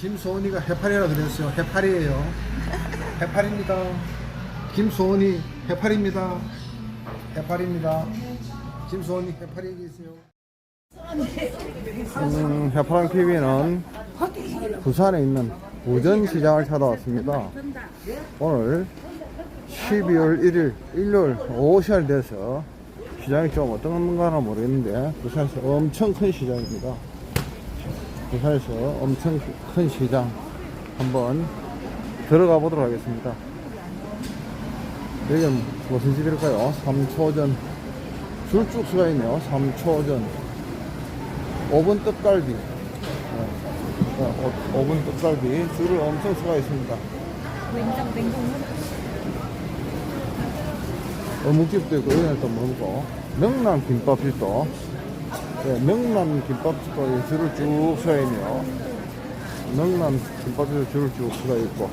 김소은이가 해파리라 그랬어요. 해파리예요. 해파리입니다. 김소은이 해파리입니다. 해파리입니다. 김소은이 해파리 얘기했어요. 음, 해파랑 TV는 부산에 있는 우전시장을 찾아왔습니다. 오늘 12월 1일 일요일 오후 시간이 돼서 시장이 좀 어떤가 모르겠는데 부산에서 엄청 큰 시장입니다. 부산에서 엄청 큰 시장 한번 들어가 보도록 하겠습니다. 여기는 무슨 집일까요? 삼초전 줄쭉 서가 있네요. 삼초전 5분 떡갈비 네. 네, 5분 떡갈비 줄을 엄청 서가 있습니다. 냉장 냉동 어묵집도 있고 여기는 또 뭐고 명란 김밥집도 네, 명란 김밥집도 이 줄을 쭉 서가 있네요. 명란 김밥집도 줄을 쭉 서가 있고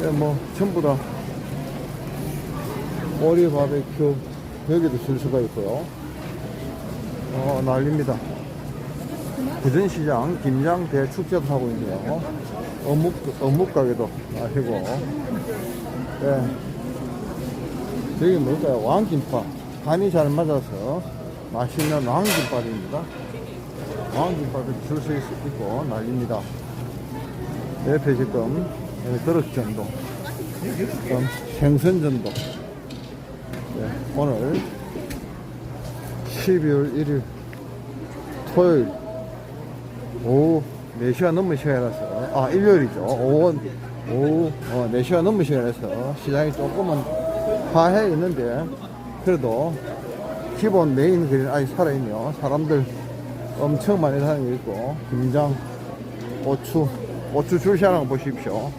네, 뭐 전부 다 오리 바베큐 여기도 줄 서가 있고요. 어 난립니다. 부전시장 김장 대 축제도 하고 있네요. 어묵 어묵 가게도 하시고 네. 여기 뭘까요? 왕김밥. 간이 잘 맞아서 맛있는 왕김밥입니다. 왕김밥이 줄서 있고 난립니다. 옆에 지금 그릇전도, 지금 생선전도. 네, 오늘 12월 1일 토요일 오후 4시간 넘는 시간이라서, 아, 일요일이죠. 오후, 오후 어, 4시간 넘는 시간에서 시장이 조금은 화해 있는데, 그래도 기본 메인 그린 아직 살아있네요. 사람들 엄청 많이 다니고 있고, 김장, 고추, 고추 줄 시 하는 거 보십시오.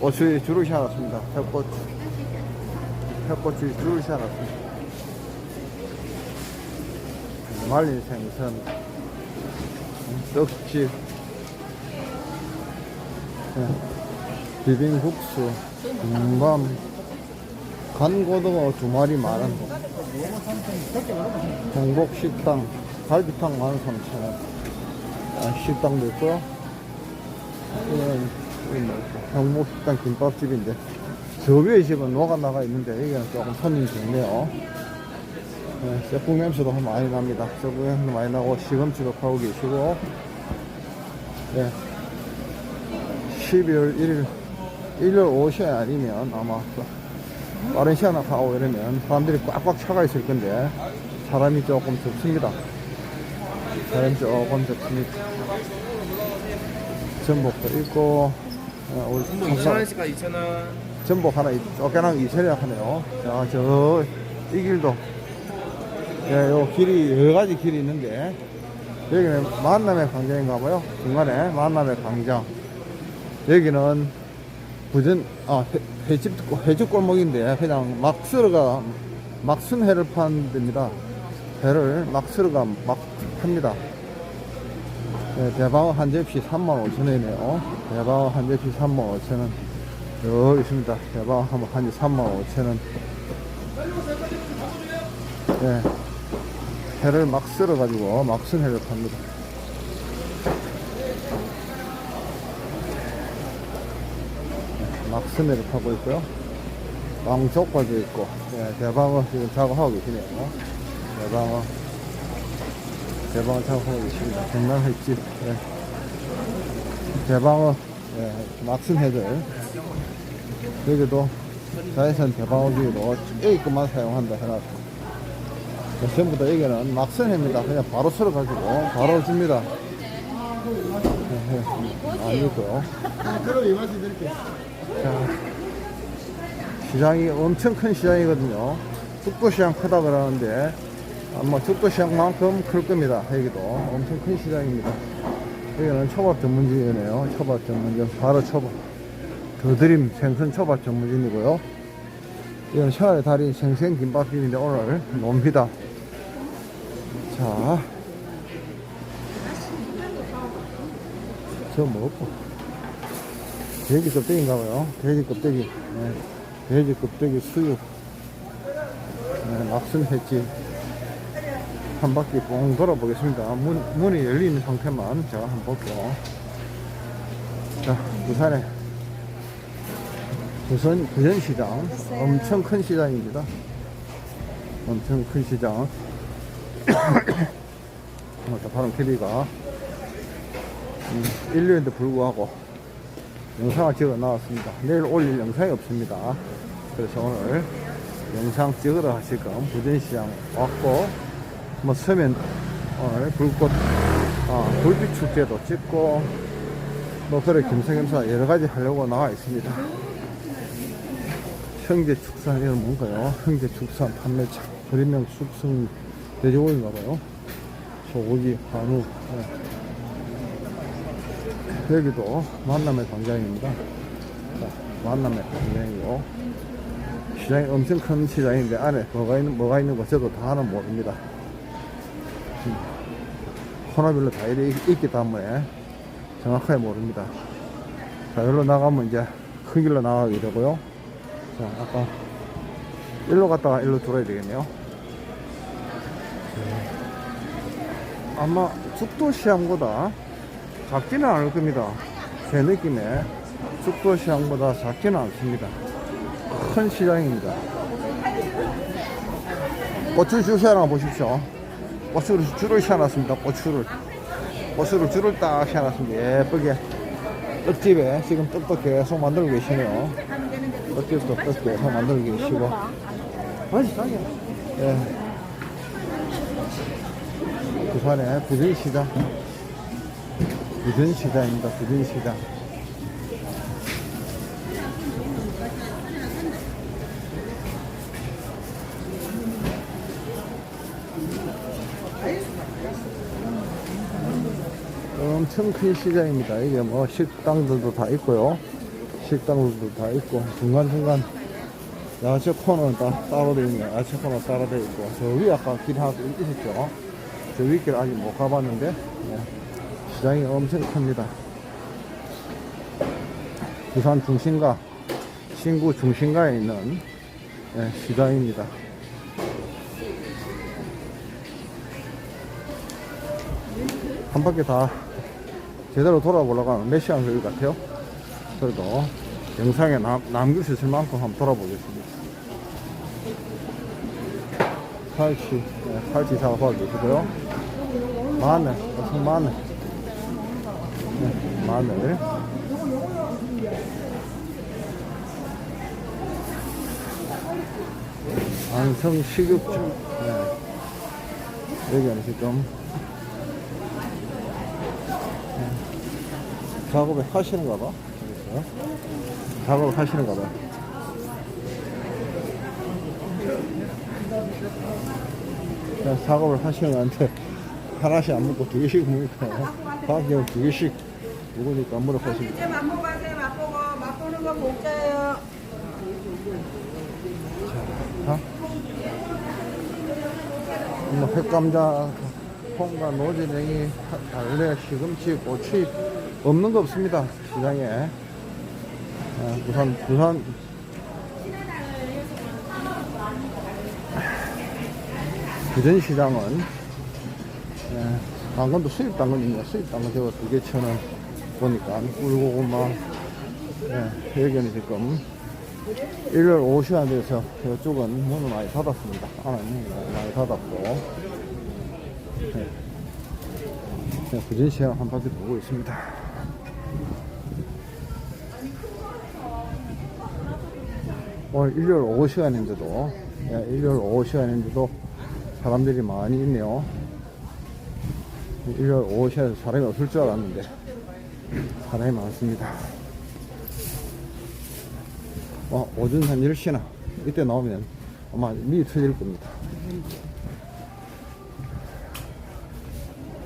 고추에 줄을 시하놨습니다. 햇고추. 햇고추 줄을 시하놨습니다. 말린 생선, 떡집, 예, 비빔국수, 김밥, 간고등어 두 마리 만원, 행복식당, 갈비탕 만 삼천 원, 아, 식당도 있고요. 이건 행복식당 김밥집인데, 저 위에 집은 녹아 나가 있는데, 여기는 조금 손님이 적네요. 네, 쇠국 냄새도 많이 납니다. 쇠국 냄새도 많이 나고 시금치도 파고 계시고 네. 12월 1일 일요일 오후 시간 아니면 아마 빠른 시간 하고 이러면 사람들이 꽉꽉 차가 있을 건데 사람이 조금 적습니다. 사람이 조금 적습니다. 전복도 있고 어, 우리 2,000원씩까 2,000원. 전복 하나 쫓겨난 2천원 하네요. 자, 저, 이 길도. 예, 요 길이, 여러 가지 길이 있는데, 여기는 만남의 광장인가 봐요. 중간에 만남의 광장. 여기는 부전, 아, 회, 회집, 회집 골목인데, 그냥 막 쓸어가, 막 순 회를 파는 데입니다. 회를 막 쓸어가 막 팝니다. 네, 대방어 한 접시 35,000원이네요. 대방어 한 접시 35,000원. 여기 있습니다. 대방어 한, 한 접시 35,000원. 네. 회를 막 썰어가지고 막쓴 회를 팝니다. 막쓴 회를 파고 있고요. 왕족과도 있고, 네, 대방어 지금 작업하고 계시네요. 대방어. 대방어 작업하고 계십니다. 경남 횟집. 네. 대방어, 네, 막쓴 회들. 여기도 자연산 대방어 A 것만 사용한다 해놨고. 네, 전부 다 여기는 막선입니다. 그냥 바로 썰어가지고 바로 줍니다. 네, 네, 아니고요. 그럼 이 맛이 드릴게요. 자, 시장이 엄청 큰 시장이거든요. 축구시장 크다 그러는데 아마 축구시장만큼 클 겁니다. 여기도 엄청 큰 시장입니다. 여기는 초밥 전문점이네요. 초밥 전문점 바로 초밥 더드림 생선 초밥 전문점이고요. 이건 샤의 달인 생생 김밥집인데 오늘 놉니다. 자, 저 먹고 돼지 껍데기인가 봐요. 돼지 껍데기. 네. 돼지 껍데기 수육. 네, 횟집. 한 바퀴 뽕 돌아보겠습니다. 문, 문이 열린 상태만 제가 한번 볼게요. 자, 부산에 부산 부전시장 엄청 큰 시장입니다. 엄청 큰 시장. 맞다, 바람 캐비가 음, 일요일인데 불구하고 영상을 찍어 나왔습니다. 내일 올릴 영상이 없습니다. 그래서 오늘 영상 찍으러 지금 부전시장 왔고 뭐 서면 오늘 불꽃 아, 불빛 축제도 찍고 뭐 그래 겸사겸사 여러 가지 하려고 나와 있습니다. 형제 축산 이건 뭔가요? 형제 축산 판매창 그림명 숙성 돼지고기인가 봐요. 소고기, 한우. 네. 여기도 만남의 광장입니다. 자, 만남의 광장이고 시장이 엄청 큰 시장인데 안에 뭐가 있는 뭐가 있는 거 저도 다 하는 모릅니다. 음, 코너별로 다 이래 있- 있기 때문에 정확하게 모릅니다. 자, 여기로 나가면 이제 큰 길로 나가게 되고요. 자, 아까 일로 갔다가 일로 돌아야 되겠네요. 음, 아마 죽도시장보다 작지는 않을 겁니다. 제 느낌에 죽도시장보다 작지는 않습니다. 큰 시장입니다. 고추 주시 하나 보십시오. 고추를 줄을 씌워놨습니다. 고추를. 고추를 줄을 딱 씌워놨습니다. 예쁘게. 떡집에 지금 떡도 계속 만들고 계시네요. 떡집도 떡 계속 만들고 계시고. 맛있다게. 예. 부산의 부전시장. 부전시장입니다. 부전시장. 엄청 큰 시장입니다. 이게 뭐 식당들도 다 있고요. 식당들도 다 있고 중간중간 야채 코너는 다 따로 되어 있네요. 야채 코너 따로 되어 있고 저 위에 아까 길 하나 있었죠. 저 위 길 아직 못 가봤는데 네. 시장이 엄청 큽니다. 부산 중심가 신구 중심가에 있는 네, 시장입니다. 한 바퀴 다 제대로 돌아보려고 하면 몇 시간 걸릴 것 같아요. 그래도 영상에 남, 남길 수 있을 만큼 한번 돌아보겠습니다. 팔치, 네, 팔치 사과 계시고요. 마늘, 어성 마늘. 네, 마늘. 안성 식육주. 네. 여기는 지금 작업을 하시는가 봐. 작업을 하시는가 봐. 작업을 하시는 한테 하나씩 안 먹고 두 개씩 먹으니까 가격 두 개씩 먹으니까 안 물어보십니다. 이제 맛보가세요 맛보고 맛보는 거 공짜예요 자, 뭐 횟감자, 콩과 노지냉이, 달래, 시금치, 고치 없는 거 없습니다 시장에. 아, 부산 부산 부전시장은 예, 당근도 수입 당근입니다. 수입 당근 저거 두개 천원 보니까 꿀고구마 예, 여기는 지금 일요일 오후 시간 돼서 이쪽은 문을 많이 닫았습니다. 안에 문을 많이 닫았고 네. 네, 부전시장 한 바퀴 돌고 있습니다. 오늘 일요일 오후 시간인데도 예, 일요일 오후 시간인데도 사람들이 많이 있네요. 일요일 오후 시간에 사람이 없을 줄 알았는데 사람이 많습니다. 어, 오전 한 10시나 이때 나오면 아마 미리 터질 겁니다.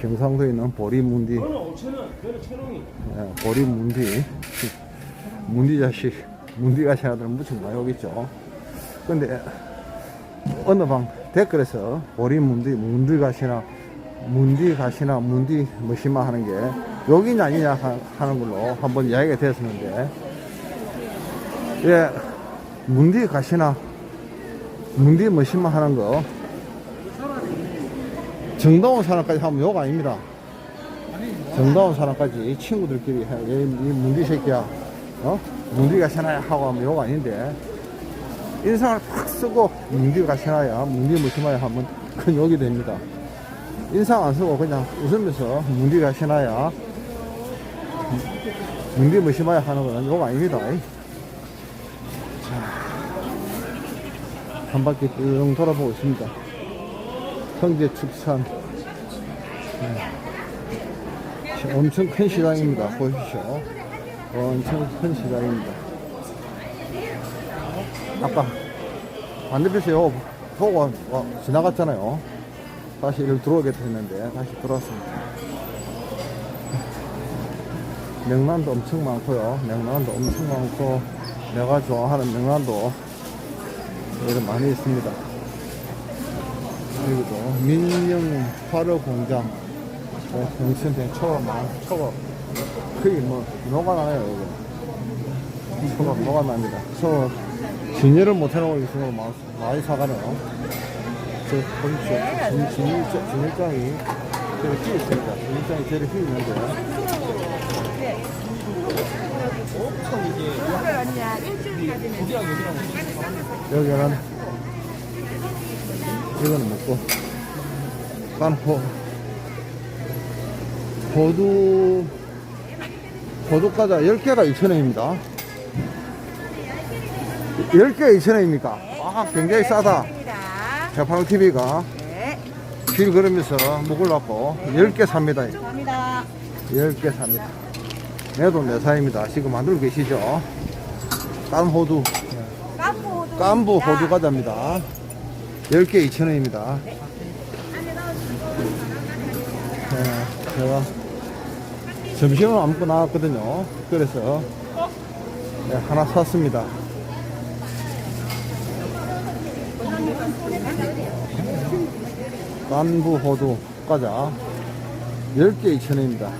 경상도에 있는 보리문디 그거는 5천원, 그거는 천원이. 예, 보리 문디 문디 자식 문디 가시 아들 무척 많이 오겠죠 근데 어느 방 댓글에서 보리 문디 문디 가시나 문디 가시나 문디 뭐시마 하는 게 욕이냐 아니냐 하- 하는 걸로 한번 이야기가 됐었는데 예 문디 가시나 문디 뭐시마 하는 거 정다운 사람까지 하면 욕 아닙니다 정다운 사람까지 친구들끼리 해. 얘, 이 문디 새끼야. 어? 문디가 세나야 하고 하면 욕 아닌데. 인상을 팍 쓰고 문디가 세나야, 문디 무심하야 하면 큰 욕이 됩니다. 인상 안 쓰고 그냥 웃으면서 문디가 세나야, 문디 무심하야 하는 건욕 아닙니다. 한 바퀴 쭉 돌아보고 있습니다. 성제 축산. 네. 엄청 큰 시장입니다. 보십시오. 엄청 큰 시장입니다. 아까 반대편에요. 보고 와, 지나갔잖아요. 다시 이를 들어오겠다 했는데 다시 들어왔습니다. 명란도 엄청 많고요. 명란도 엄청 많고 내가 좋아하는 명란도 여기 많이 있습니다. 그리고 민영 화로 공장, 어, 영천대 초밥 많, 초밥 거의 뭐 녹아나요 여기. 초밥 녹아납니다. 초밥 진열을 못 해놓고 있으면 많이, 사가네요. 저 보십시오. 진, 진일장, 진일장이 저를 휘 있습니다. 진일장이 저를 휘 있는데 여기는 이거는 먹고. 깐호 호두 호두 과자 10개가 2,000원입니다. 10개 2,000원입니까? 아 굉장히 싸다. 대파랑TV가 네. 길 걸으면서 먹으려고 10개 삽니다. 감사합니다. 10개 삽니다. 내도 내사입니다. 지금 만들고 계시죠 깐호두 깐부 깐부 호두 과자입니다. 10개 2,000원입니다. 제가 점심을 안 먹고 나왔거든요. 그래서 네, 하나 샀습니다. 깐부 호두 과자 10개 2,000원입니다.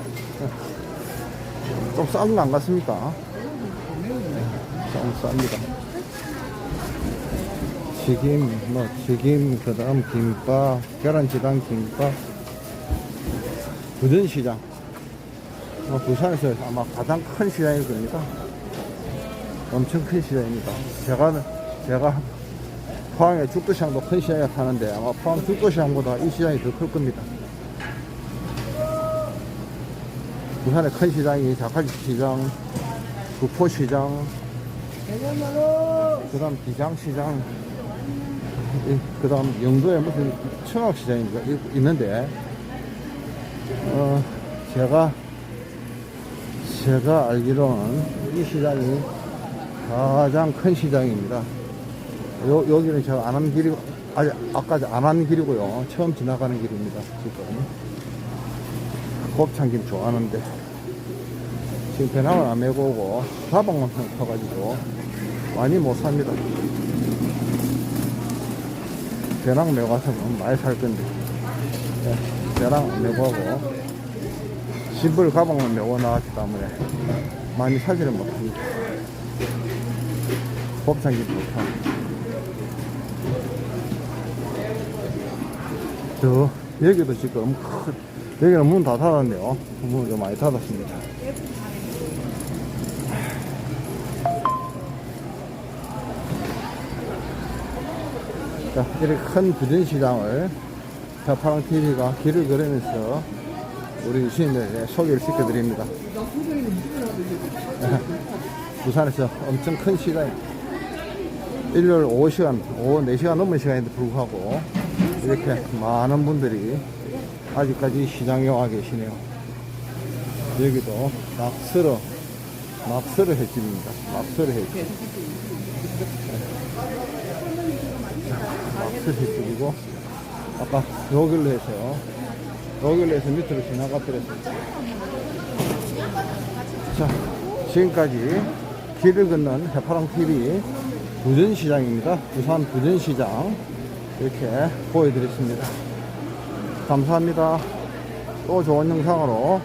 좀싼거안 같습니까? 좀 쌉니다. 튀김, 뭐, 튀김, 그 다음 김밥, 계란지단 김밥, 부전시장. 뭐, 부산에서 아마 가장 큰 시장일 겁니다. 엄청 큰 시장입니다. 제가, 제가 포항의 죽도시장도 큰 시장에 사는데 아마 포항 죽도시장보다 이 시장이 더 클 겁니다. 부산의 큰 시장이 자칼 시장, 구포시장, 그 다음 기장시장, 그 다음 영도에 무슨 청학시장인가 이- 있는데, 어, 제가, 제가 알기로는 이 시장이 가장 큰 시장입니다. 요, 여기는 제가 안한 길이, 아직, 아까 안한 길이고요. 처음 지나가는 길입니다. 지금. 곱창김 좋아하는데. 지금 배낭을 안 메고 오고, 가방만 펴가지고, 많이 못 삽니다. 배낭 메고 가서는 많이 살 건데. 네, 배낭 메고 오고, 짐을 가방만 메고 나왔기 때문에 많이 사지를 못합니다. 곱창김 못합니다. 저 여기도 지금 큰- 여기는 문 다 닫았네요. 문을 좀 많이 닫았습니다. 자, 이렇게 큰 부전시장을 자파랑 TV가 길을 걸으면서 우리 유시민들에게 소개를 시켜드립니다. 부산에서 엄청 큰 시장입니다. 일요일 오후 시간, 오후 4시간 넘은 시간인데 불구하고 이렇게 많은 분들이 아직까지 시장에 와 계시네요. 여기도 낙서로, 낙서로 횟집입니다. 낙서로 횟집. 낙서 횟집이고, 아까 여길로 해서요. 여길로 해서 밑으로 지나가버렸습니다. 자, 지금까지 길을 걷는 해파랑TV 부전시장입니다. 부산 부전시장 이렇게 보여드렸습니다. 감사합니다. 또 좋은 영상으로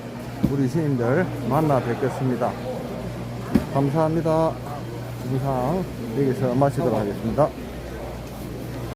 우리 시민들 만나 뵙겠습니다. 감사합니다. 영상 여기서 마치도록 하겠습니다.